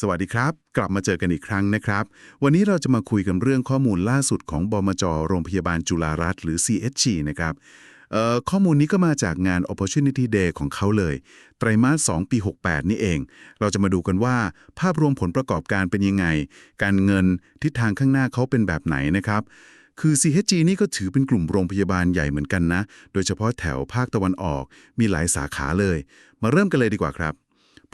สวัสดีครับ กลับมาเจอกันอีกครั้งนะครับ วันนี้เราจะมาคุยกันเรื่องข้อมูลล่าสุดของบมจโรงพยาบาลจุฬารัตน์หรือ CHG นะครับข้อมูลนี้ก็มาจากงาน Opportunity Day ของเขาเลย ไตรมาส 2 ปี 68 นี่เอง เราจะมาดูกันว่า ภาพรวมผลประกอบการเป็นยังไง การเงินทิศทางข้างหน้าเขาเป็นแบบไหนนะครับคือ CHG นี่ก็ถือเป็นกลุ่มโรงพยาบาลใหญ่เหมือนกันนะ โดยเฉพาะแถวภาคตะวันออกมีหลายสาขาเลย มาเริ่มกันเลยดีกว่าครับ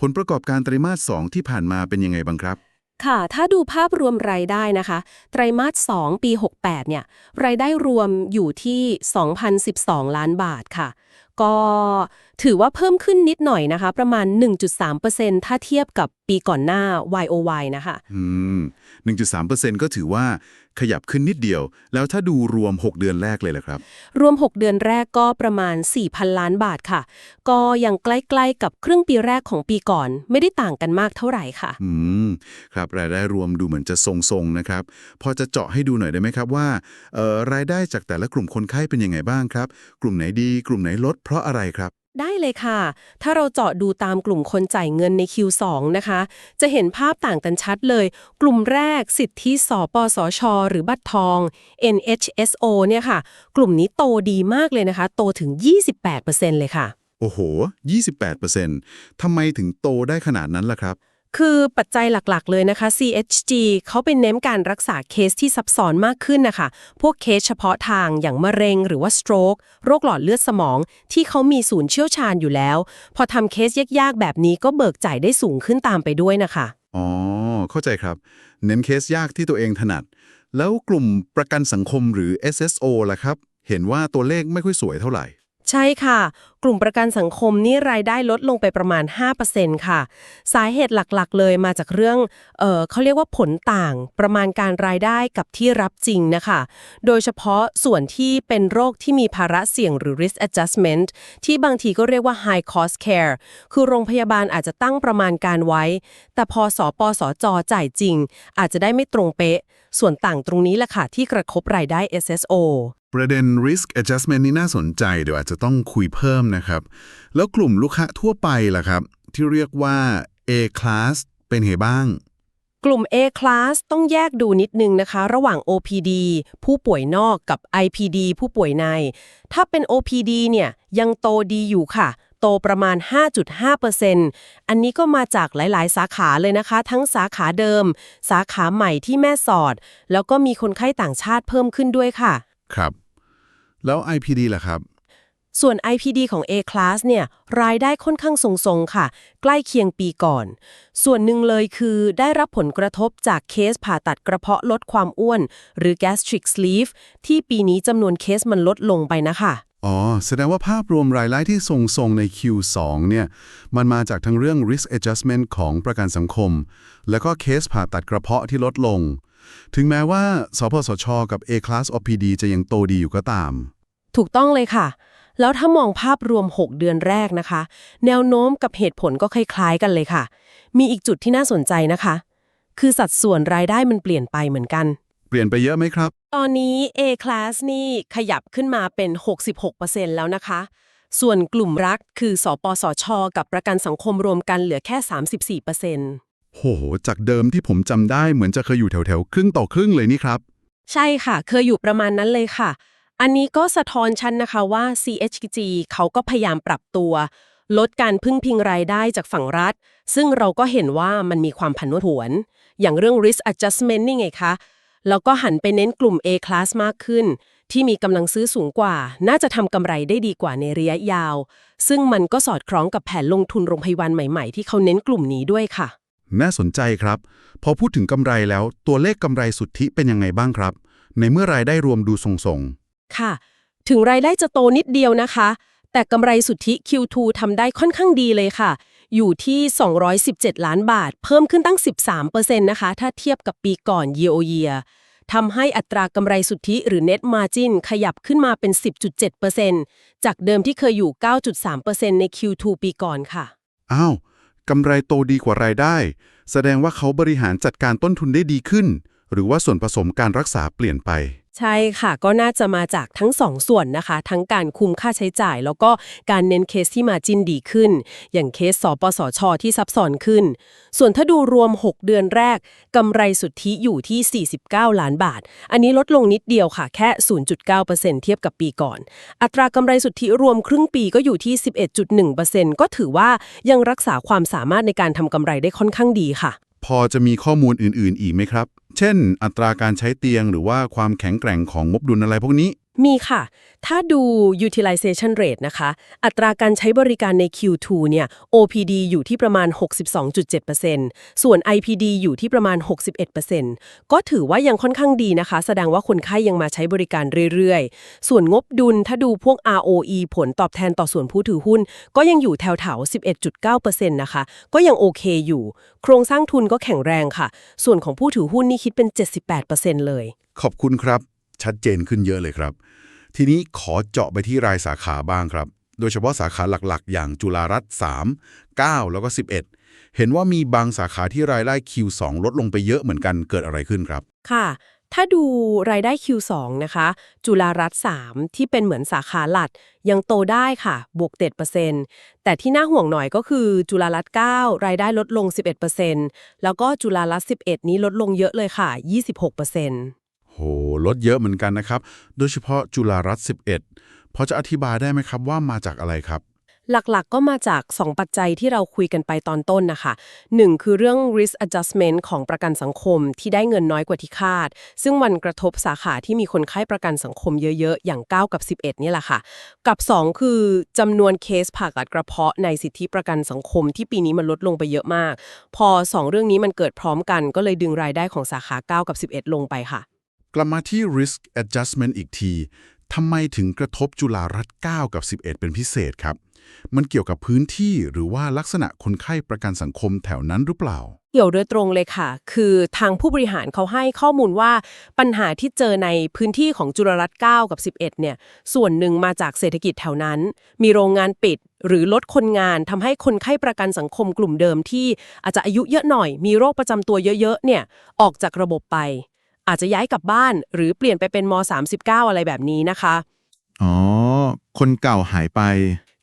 ผลประกอบการไตรมาส 2 ที่ผ่านมาเป็นยังไงบ้างครับ ค่ะ ถ้าดูภาพรวมรายได้นะคะ ไตรมาส 2 ปี 68 เนี่ย รายได้รวมอยู่ที่ 2,012 ล้านบาทค่ะ ก็ถือว่าเพิ่มขึ้นนิดหน่อยนะคะ ประมาณ 1.3%ถ้าเทียบกับปีก่อนหน้า YOY นะคะ อืม 1.3%ก็ถือว่า ขยับขึ้นนิดเดียว แล้วถ้าดูรวม 6 เดือนแรกเลยล่ะครับ รวม 6 เดือนแรกก็ประมาณ 4,000 ล้านบาทค่ะ ก็ยังใกล้ๆกับครึ่งปีแรกของปีก่อน ไม่ได้ต่างกันมากเท่าไหร่ค่ะ อืม ครับรายได้รวมดูเหมือนจะทรงๆนะครับ พอจะเจาะให้ดูหน่อยได้ไหมครับว่าเอ่อรายได้จากแต่ละกลุ่มคนไข้เป็นยังไงบ้างครับ กลุ่มไหนดี กลุ่มไหนลดเพราะอะไรครับ ได้เลยค่ะ ถ้าเราเจาะดูตามกลุ่มคนจ่ายเงินใน Q2 นะคะ จะเห็นภาพต่างกันชัดเลย กลุ่มแรกสิทธิสปสช หรือบัตรทอง NHSO เนี่ยค่ะ กลุ่มนี้โตดีมากเลยนะคะ โตถึง 28%เลยค่ะ โอ้โห 28%ทำไมถึงโตได้ขนาดนั้นล่ะครับ คือปัจจัยหลักๆ เลยนะคะ CHG เขาเป็นเน้นการรักษาเคสที่ซับซ้อนมากขึ้นนะคะ พวกเคสเฉพาะทางอย่างมะเร็งหรือว่า stroke โรคหลอดเลือดสมอง ที่เขามีศูนย์เชี่ยวชาญอยู่แล้ว พอทำเคสยากๆ แบบนี้ก็เบิกจ่ายได้สูงขึ้นตามไปด้วยนะคะ อ๋อ เข้าใจครับ เน้นเคสยากที่ตัวเองถนัด แล้วกลุ่มประกันสังคมหรือ SSO ล่ะครับ เห็นว่าตัวเลขไม่ค่อยสวยเท่าไหร่ ใช่ค่ะ กลุ่มประกันสังคมนี่รายได้ลดลงไปประมาณ 5%ค่ะ สาเหตุหลักๆ เลยมาจากเรื่องเออเขาเรียกว่าผลต่างประมาณการรายได้กับที่รับจริงนะคะ โดยเฉพาะส่วนที่เป็นโรคที่มีภาระเสี่ยงหรือ risk adjustment ที่บางทีก็เรียกว่า high cost care คือโรงพยาบาลอาจจะตั้งประมาณการไว้ แต่พอสปสจจ่ายจริง อาจจะได้ไม่ตรงเป๊ะ ส่วนต่างตรงนี้แหละค่ะที่กระทบรายได้ SSO ประเด็น risk adjustment นี่น่าสนใจเดี๋ยวอาจจะต้องคุยเพิ่มนะครับ แล้วกลุ่มลูกค้าทั่วไปล่ะครับ ที่เรียกว่า A class เป็นไงบ้าง กลุ่ม A class ต้องแยกดูนิดนึงนะคะ ระหว่าง OPD ผู้ป่วยนอกกับ IPD ผู้ป่วยใน ถ้าเป็น OPD เนี่ยยังโตดีอยู่ค่ะโตประมาณ 5.5%อันนี้ก็มาจากหลาย ๆ สาขาเลยนะคะ ทั้งสาขาเดิม สาขาใหม่ที่แม่สอด แล้วก็มีคนไข้ต่างชาติเพิ่มขึ้นด้วยค่ะ ครับ แล้ว IPD ล่ะครับ ส่วน IPD ของ A class เนี่ยรายได้ค่อนข้างทรงๆ ค่ะ ใกล้เคียงปีก่อน ส่วนหนึ่งเลยคือได้รับผลกระทบจากเคสผ่าตัดกระเพาะลดความอ้วน หรือ gastric sleeve ที่ปีนี้จำนวนเคสมันลดลงไปนะคะอ๋อ แสดงว่าภาพรวมรายได้ที่ทรงๆใน Q2 เนี่ย มันมาจากทั้งเรื่อง risk adjustment ของประกันสังคม แล้วก็เคสผ่าตัดกระเพาะที่ลดลง ถึงแม้ว่าสพสช กับ A class OPD จะยังโตดีอยู่ก็ตาม ถูกต้องเลยค่ะ แล้วถ้ามองภาพรวม 6 เดือนแรกนะคะ แนวโน้มกับเหตุผลก็คล้ายๆกันเลยค่ะ มีอีกจุดที่น่าสนใจนะคะ คือสัดส่วนรายได้มันเปลี่ยนไปเหมือนกัน เปลี่ยนไปเยอะไหมครับ ตอนนี้ A class นี่ขยับขึ้นมาเป็น 66%แล้วนะคะ ส่วนกลุ่มรักคือสปสช กับประกันสังคมรวมกันเหลือแค่ 34% โห จากเดิมที่ผมจำได้เหมือนจะเคยอยู่แถวๆครึ่งต่อครึ่งเลยนี่ครับ ใช่ค่ะ เคยอยู่ประมาณนั้นเลยค่ะ อันนี้ก็สะท้อนชันนะคะว่า CHG เขาก็พยายามปรับตัว ลดการพึ่งพิงรายได้จากฝั่งรัฐ ซึ่งเราก็เห็นว่ามันมีความผันผวน อย่างเรื่อง risk adjustment นี่ไงคะ แล้วก็หันไปเน้นกลุ่ม A class มากขึ้น ที่มีกำลังซื้อสูงกว่า น่าจะทำกำไรได้ดีกว่าในระยะยาว ซึ่งมันก็สอดคล้องกับแผนลงทุนโรงพยาบาลใหม่ ๆ ที่เขาเน้นกลุ่มนี้ด้วยค่ะ น่าสนใจครับ พอพูดถึงกำไรแล้วตัวเลขกำไรสุทธิเป็นยังไงบ้างครับ ในเมื่อรายได้รวมดูทรงค่ะ ถึงรายได้จะโตนิดเดียวนะคะ แต่กำไรสุทธิ Q2 ทำได้ค่อนข้างดีเลยค่ะ อยู่ที่ 217 ล้านบาท เพิ่มขึ้นตั้ง 13%นะคะ ถ้าเทียบกับปีก่อน year o year ทำให้อัตรากำไรสุทธิหรือ net margin ขยับขึ้นมาเป็น 10.7%จากเดิมที่เคยอยู่ 9.3%ใน Q2 ปีก่อนค่ะๆอ้าว กำไรโตดีกว่ารายได้ แสดงว่าเขาบริหารจัดการต้นทุนได้ดีขึ้น หรือว่าส่วนผสมการรักษาเปลี่ยนไป ใช่ค่ะก็น่าจะมาจากทั้งสองส่วนนะคะ ทั้งการคุมค่าใช้จ่าย แล้วก็การเน้นเคสที่มาจินดีขึ้น อย่างเคสสปสช ที่ซับซ้อนขึ้น ส่วนถ้าดูรวม 6 เดือนแรกกำไรสุทธิอยู่ที่ 49 ล้านบาท อันนี้ลดลงนิดเดียวค่ะแค่ 0.9%เทียบกับปีก่อน อัตรากำไรสุทธิรวมครึ่งปีก็อยู่ที่ 11.1%ก็ถือว่ายังรักษาความสามารถในการทำกำไรได้ค่อนข้างดีค่ะ พอจะมีข้อมูลอื่น ๆ อีกไหมครับ เช่น อัตราการใช้เตียงหรือว่าความแข็งแกร่งของงบดุลอะไรพวกนี้ มีค่ะ ถ้าดู utilization rate นะคะ อัตราการใช้บริการใน Q2 เนี่ย OPD อยู่ที่ประมาณ 62.7%ส่วน IPD อยู่ที่ประมาณ 61%ก็ถือว่ายังค่อนข้างดีนะคะ แสดงว่าคนไข้ยังมาใช้บริการเรื่อยๆ ส่วนงบดุลถ้าดูพวก ROE ผลตอบแทนต่อส่วนผู้ถือหุ้น ก็ยังอยู่แถวๆ11.9%นะคะ ก็ยังโอเคอยู่ โครงสร้างทุนก็แข็งแรงค่ะ ส่วนของผู้ถือหุ้นนี่คิดเป็น 78%เลย ขอบคุณครับ ชัดเจนขึ้นเยอะเลยครับ ทีนี้ขอเจาะไปที่รายสาขาบ้างครับ โดยเฉพาะสาขาหลักๆ อย่างจุฬารัตน์3 9 แล้วก็ 11 เห็นว่ามีบางสาขาที่รายได้ Q2 ลดลงไปเยอะเหมือนกันเกิดอะไรขึ้นครับ ค่ะถ้าดูรายได้ Q2 นะคะ จุฬารัตน์3ที่เป็นเหมือนสาขาหลัดยังโตได้ค่ะ บวก 7%แต่ที่น่าห่วงหน่อยก็คือจุฬารัตน์9รายได้ลดลง 11%แล้วก็จุฬารัตน์11 นี้ลดลงเยอะเลยค่ะ 26% โหลดเยอะเหมือนกันนะครับ โดยเฉพาะจุฬารัตน์11 พอจะอธิบายได้ไหมครับว่ามาจากอะไรครับ หลักๆก็มาจาก 2 ปัจจัยที่เราคุยกันไปตอนต้นนะคะ 1 คือเรื่อง risk adjustment ของประกันสังคมที่ได้เงินน้อยกว่าที่คาด ซึ่งมันกระทบสาขาที่มีคนไข้ประกันสังคมเยอะ ๆ อย่าง 9 กับ 11 นี่แหละค่ะ กับ 2 คือจำนวนเคสผ่าตัดกระเพาะในสิทธิประกันสังคมที่ปีนี้มันลดลงไปเยอะมาก พอ 2 เรื่องนี้มันเกิดพร้อมกัน ก็เลยดึงรายได้ของสาขา 9 กับ 11 ลงไปค่ะ กลับมาที่ risk adjustment อีกทีทำไมถึงกระทบจุฬารัตน์9กับ 11 เป็นพิเศษครับ มันเกี่ยวกับพื้นที่หรือว่าลักษณะคนไข้ประกันสังคมแถวนั้นหรือเปล่า เกี่ยวโดยตรงเลยค่ะ คือทางผู้บริหารเขาให้ข้อมูลว่าปัญหาที่เจอในพื้นที่ของจุฬารัตน์9กับ 11 เนี่ย ส่วนหนึ่งมาจากเศรษฐกิจแถวนั้น มีโรงงานปิด หรือลดคนงานทำให้คนไข้ประกันสังคมกลุ่มเดิมที่อาจจะอายุเยอะหน่อย มีโรคประจำตัวเยอะๆ เนี่ย ออกจากระบบไป อาจจะย้ายกลับบ้าน หรือเปลี่ยนไปเป็นม 39 อะไรแบบนี้นะคะ อ๋อ คนเก่าหายไป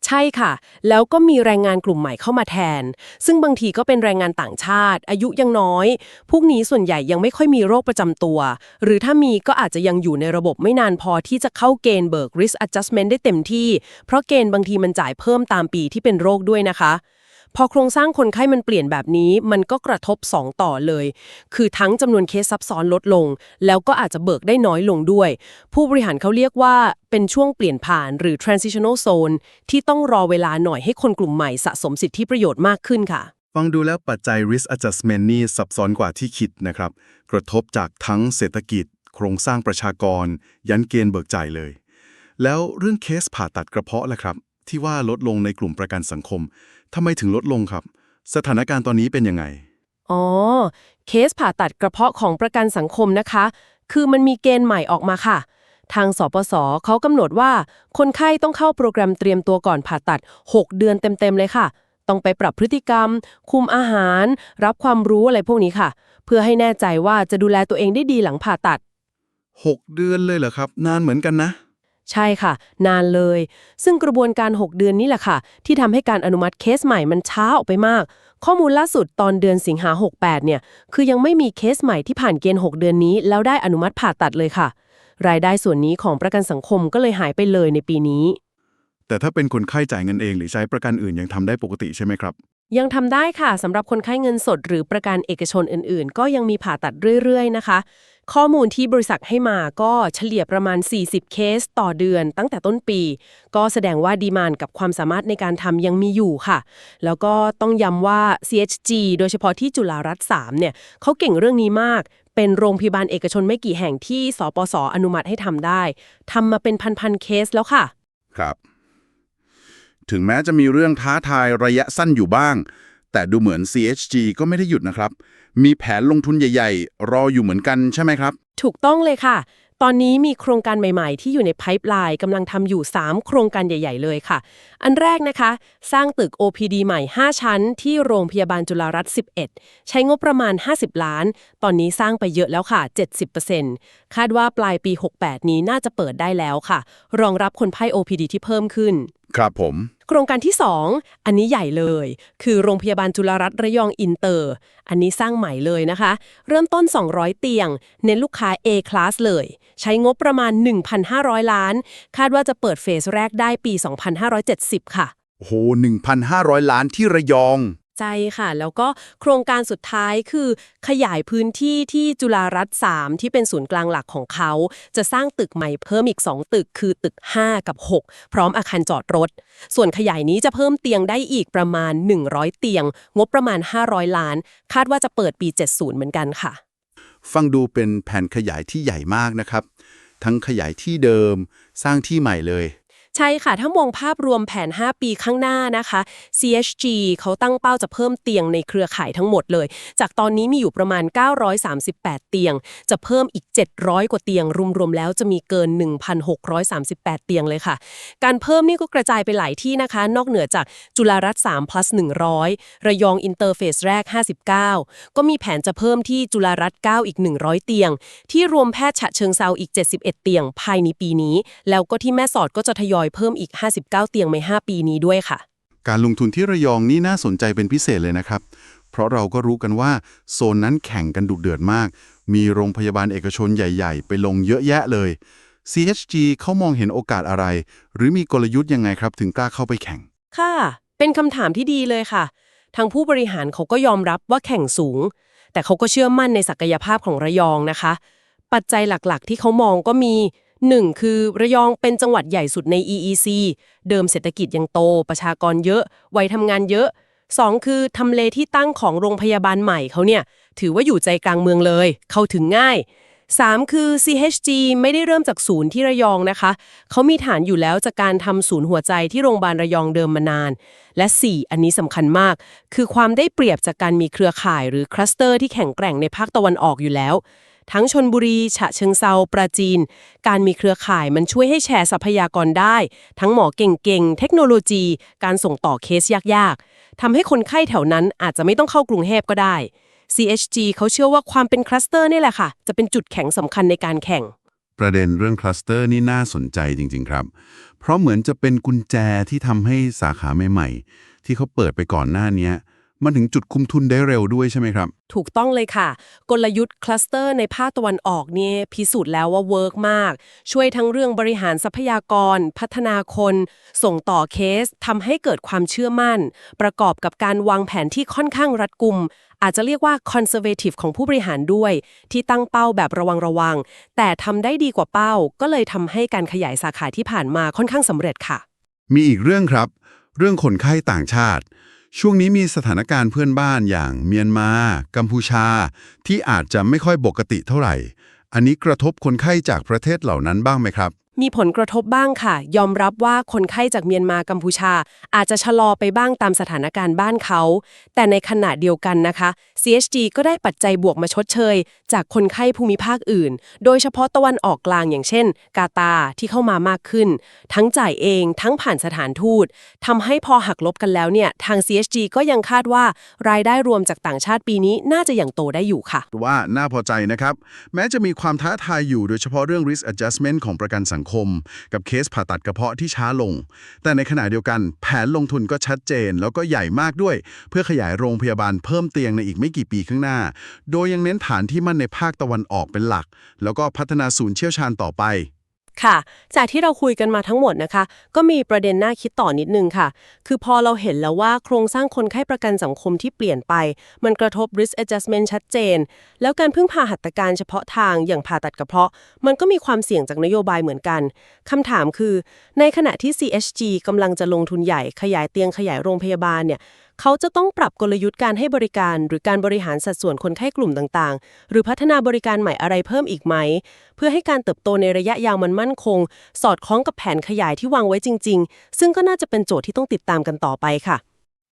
ใช่ค่ะ แล้วก็มีแรงงานกลุ่มใหม่เข้ามาแทน ซึ่งบางทีก็เป็นแรงงานต่างชาติ อายุยังน้อย พวกนี้ส่วนใหญ่ยังไม่ค่อยมีโรคประจำตัว หรือถ้ามีก็อาจจะยังอยู่ในระบบไม่นานพอที่จะเข้าเกณฑ์เบิก risk adjustment ได้เต็มที่ เพราะเกณฑ์บางทีมันจ่ายเพิ่มตามปีที่เป็นโรคด้วยนะคะ พอโครงสร้างคนไข้มันเปลี่ยนแบบนี้ มันก็กระทบ 2 ต่อเลย คือทั้งจำนวนเคสซับซ้อนลดลง แล้วก็อาจจะเบิกได้น้อยลงด้วย ผู้บริหารเขาเรียกว่าเป็นช่วงเปลี่ยนผ่านหรือ transitional zone ที่ต้องรอเวลาหน่อยให้คนกลุ่มใหม่สะสมสิทธิประโยชน์มากขึ้นค่ะ ฟังดูแล้วปัจจัย risk adjustment นี่ซับซ้อนกว่าที่คิดนะครับ กระทบจากทั้งเศรษฐกิจ โครงสร้างประชากร ยันเกณฑ์เบิกจ่ายเลย แล้วเรื่องเคสผ่าตัดกระเพาะล่ะครับ ที่ว่าลดลงในกลุ่มประกันสังคมทำไมถึงลดลงครับ สถานการณ์ตอนนี้เป็นยังไง อ๋อ เคสผ่าตัดกระเพาะของประกันสังคมนะคะ คือมันมีเกณฑ์ใหม่ออกมาค่ะ ทางสปสเขากำหนดว่า คนไข้ต้องเข้าโปรแกรมเตรียมตัวก่อนผ่าตัด 6 เดือนเต็ม ๆ เลยค่ะ ต้องไปปรับพฤติกรรม คุมอาหาร รับความรู้อะไรพวกนี้ค่ะ เพื่อให้แน่ใจว่าจะดูแลตัวเองได้ดีหลังผ่าตัด 6 เดือนเลยเหรอครับ นานเหมือนกันนะ ใช่ค่ะ นานเลย ซึ่งกระบวนการ 6 เดือนนี้แหละค่ะ ที่ทำให้การอนุมัติเคสใหม่มันช้าออกไปมาก ข้อมูลล่าสุดตอนเดือนสิงหา68 เนี่ย คือยังไม่มีเคสใหม่ที่ผ่านเกณฑ์ 6 เดือนนี้ แล้วได้อนุมัติผ่าตัดเลยค่ะ รายได้ส่วนนี้ของประกันสังคมก็เลยหายไปเลยในปีนี้ แต่ถ้าเป็นคนไข้จ่ายเงินเองหรือใช้ประกันอื่นยังทำได้ปกติใช่ไหมครับ ยังทำได้ค่ะสำหรับคนไข้เงินสดหรือประกันเอกชนอื่น ๆ ก็ยังมีผ่าตัดเรื่อย ๆ นะคะ ข้อมูลที่บริษัทให้มาก็เฉลี่ยประมาณ 40 เคสต่อเดือนตั้งแต่ต้นปี ก็แสดงว่าดีมานกับความสามารถในการทำยังมีอยู่ค่ะ แล้วก็ต้องย้ำว่า CHG โดยเฉพาะที่จุฬารัตน์3เนี่ยเขาเก่งเรื่องนี้มาก เป็นโรงพยาบาลเอกชนไม่กี่แห่งที่สปสอนุมัติให้ทำได้ทำมาเป็นพันๆเคสแล้วค่ะ ครับ ถึงแม้จะมีเรื่องท้าทายระยะสั้นอยู่บ้าง แต่ดูเหมือน CHG ก็ไม่ได้หยุดนะครับ มีแผนลงทุนใหญ่ ๆ รออยู่เหมือนกันใช่ไหมครับ ถูกต้องเลยค่ะ ตอนนี้มีโครงการใหม่ๆ ที่อยู่ในไพ p e ไลน์กำลังทำอยู่ 3 โครงการใหญ่ ๆ เลยค่ะ อันแรกนะคะ สร้างตึก OPD ใหม่ 5 ชั้น ที่โรงพยาบาลจุฬารัตน์11 ใช้งบประมาณ 50 ล้าน ตอนนี้สร้างไปเยอะแล้วค่ะ 70%คาดว่าปลายปี 68 นี้น่าจะเปิดได้แล้วค่ะ รองรับคนไข้ OPD ที่เพิ่มขึ้น ครับผม โครงการที่ 2 อันนี้ใหญ่เลย คือโรงพยาบาลจุฬารัตน์ระยองอินเตอร์ อันนี้สร้างใหม่เลยนะคะ เริ่มต้น 200 เตียง เน้นลูกค้า A class เลย ใช้งบประมาณ 1,500 ล้าน คาดว่าจะเปิดเฟสแรกได้ปี 2570 ค่ะ โอ้โห 1,500 ล้านที่ระยอง ใจค่ะ แล้วก็โครงการสุดท้ายคือขยายพื้นที่ที่จุฬารัตน์3ที่เป็นศูนย์กลางหลักของเขา จะสร้างตึกใหม่เพิ่มอีก 2 ตึกคือตึก 5 กับ 6 พร้อมอาคารจอดรถ ส่วนขยายนี้จะเพิ่มเตียงได้อีกประมาณ 100 เตียง งบประมาณ 500 ล้าน คาดว่าจะเปิดปี 70 เหมือนกันค่ะ ฟังดูเป็นแผนขยายที่ใหญ่มากนะครับ ทั้งขยายที่เดิม สร้างที่ใหม่เลย ใช่ค่ะ ถ้ามองภาพรวมแผน 5 ปีข้างหน้านะคะ CHG เขาตั้งเป้าจะเพิ่มเตียงในเครือข่ายทั้งหมดเลย จากตอนนี้มีอยู่ประมาณ 938 เตียง จะเพิ่มอีก 700 กว่าเตียง รวมๆแล้วจะมีเกิน 1,638 เตียงเลยค่ะ การเพิ่มนี่ก็กระจายไปหลายที่นะคะ นอกเหนือจากจุฬารัตน์3 plus 100 ระยองอินเตอร์เฟสแรก 59 ก็มีแผนจะเพิ่มที่จุฬารัตน์9อีก 100 เตียง ที่รวมแพทย์ฉะเชิงเซาอีก 71 เตียง ภายในปีนี้ แล้วก็ที่แม่สอดก็จะทยอยเพิ่มอีก 59 เตียงใน5ปีนี้ด้วยค่ะ การลงทุนที่ระยองนี่น่าสนใจเป็นพิเศษเลยนะครับ เพราะเราก็รู้กันว่าโซนนั้นแข่งกันดุเดือดมาก มีโรงพยาบาลเอกชนใหญ่ ๆ ไปลงเยอะแยะเลย CHG เขามองเห็นโอกาสอะไร หรือมีกลยุทธ์ยังไงครับ ถึงกล้าเข้าไปแข่ง ค่ะ เป็นคำถามที่ดีเลยค่ะ ทางผู้บริหารเขาก็ยอมรับว่าแข่งสูง แต่เขาก็เชื่อมั่นในศักยภาพของระยองนะคะ ปัจจัยหลักๆ ที่เขามองก็มี 1. คือระยองเป็นจังหวัดใหญ่สุดใน EEC เดิมเศรษฐกิจยังโต ประชากรเยอะ วัยทำงานเยอะ 2. คือทำเลที่ตั้งของโรงพยาบาลใหม่เขาเนี่ย ถือว่าอยู่ใจกลางเมืองเลย เข้าถึงง่าย 3. คือ CHG ไม่ได้เริ่มจากศูนย์ที่ระยองนะคะ เขามีฐานอยู่แล้วจากการทำศูนย์หัวใจที่โรงพยาบาลระยองเดิมมานาน และ 4. อันนี้สำคัญมาก คือความได้เปรียบจากการมีเครือข่ายหรือคลัสเตอร์ที่แข็งแกร่งในภาคตะวันออกอยู่แล้ว ทั้งชนบุรี ฉะเชิงเซาปราจีน การมีเครือข่ายมันช่วยให้แชร์ทรัพยากรได้ ทั้งหมอเก่งๆ เทคโนโลยี การส่งต่อเคสยากๆทำให้คนไข้แถวนั้นอาจจะไม่ต้องเข้ากรุงเทพก็ได้ CHG เขาเชื่อว่าความเป็นคลัสเตอร์นี่แหละค่ะ จะเป็นจุดแข็งสำคัญในการแข่ง ประเด็นเรื่องคลัสเตอร์นี่น่าสนใจจริง ๆ ครับ เพราะเหมือนจะเป็นกุญแจที่ทำให้สาขาใหม่ ๆ ที่เขาเปิดไปก่อนหน้านี้ มันถึงจุดคุมทุนได้เร็วด้วยใช่ไหมครับ ถูกต้องเลยค่ะ กลยุทธ์คลัสเตอร์ในภาคตะวันออกเนี่ยพิสูจน์แล้วว่าเวิร์กมาก ช่วยทั้งเรื่องบริหารทรัพยากร พัฒนาคน ส่งต่อเคสทำให้เกิดความเชื่อมั่น ประกอบกับการวางแผนที่ค่อนข้างรัดกุม อาจจะเรียกว่า conservative ของผู้บริหารด้วย ที่ตั้งเป้าแบบระวังระวัง แต่ทำได้ดีกว่าเป้า ก็เลยทำให้การขยายสาขาที่ผ่านมาค่อนข้างสำเร็จค่ะ มีอีกเรื่องครับ เรื่องคนไข้ต่างชาติ ช่วงนี้มีสถานการณ์เพื่อนบ้านอย่างเมียนมา กัมพูชา ที่อาจจะไม่ค่อยปกติเท่าไหร่ อันนี้กระทบคนไข้จากประเทศเหล่านั้นบ้างไหมครับ มีผลกระทบบ้างค่ะ ยอมรับว่าคนไข้จากเมียนมากัมพูชา อาจจะชะลอไปบ้างตามสถานการณ์บ้านเขา แต่ในขณะเดียวกันนะคะ CHG ก็ได้ปัจจัยบวกมาชดเชย จากคนไข้ภูมิภาคอื่น โดยเฉพาะตะวันออกกลางอย่างเช่น กาตาที่เข้ามามากขึ้น ทั้งจ่ายเองทั้งผ่านสถานทูตทำให้พอหักลบกันแล้วเนี่ยทาง CHG ก็ยังคาดว่ารายได้รวมจากต่างชาติปีนี้น่าจะยังโตได้อยู่ค่ะว่าน่าพอใจนะครับ แม้จะมีความท้าทายอยู่โดยเฉพาะเรื่อง risk adjustment ของประกันสังคม กับเคสผ่าตัดกระเพาะที่ช้าลง แต่ในขณะเดียวกันแผนลงทุนก็ชัดเจน แล้วก็ใหญ่มากด้วย เพื่อขยายโรงพยาบาลเพิ่มเตียงในอีกไม่กี่ปีข้างหน้า โดยยังเน้นฐานที่มั่นในภาคตะวันออกเป็นหลัก แล้วก็พัฒนาศูนย์เชี่ยวชาญต่อไป ค่ะ จากที่เราคุยกันมาทั้งหมดนะคะ ก็มีประเด็นน่าคิดต่อนิดนึงค่ะ คือพอเราเห็นแล้วว่าโครงสร้างคนไข้ประกันสังคมที่เปลี่ยนไป มันกระทบ risk adjustment ชัดเจน แล้วการพึ่งพาหัตถการเฉพาะทางอย่างผ่าตัดกระเพาะ มันก็มีความเสี่ยงจากนโยบายเหมือนกันคำถามคือ ในขณะที่ CHG กำลังจะลงทุนใหญ่ขยายเตียงขยายโรงพยาบาลเนี่ย เขาจะต้องปรับกลยุทธ์การให้บริการหรือการบริหารสัดส่วนคนไข้กลุ่มต่างๆ หรือพัฒนาบริการใหม่อะไรเพิ่มอีกไหม เพื่อให้การเติบโตในระยะยาวมันมั่นคง สอดคล้องกับแผนขยายที่วางไว้จริง ๆ ซึ่งก็น่าจะเป็นโจทย์ที่ต้องติดตามกันต่อไปค่ะ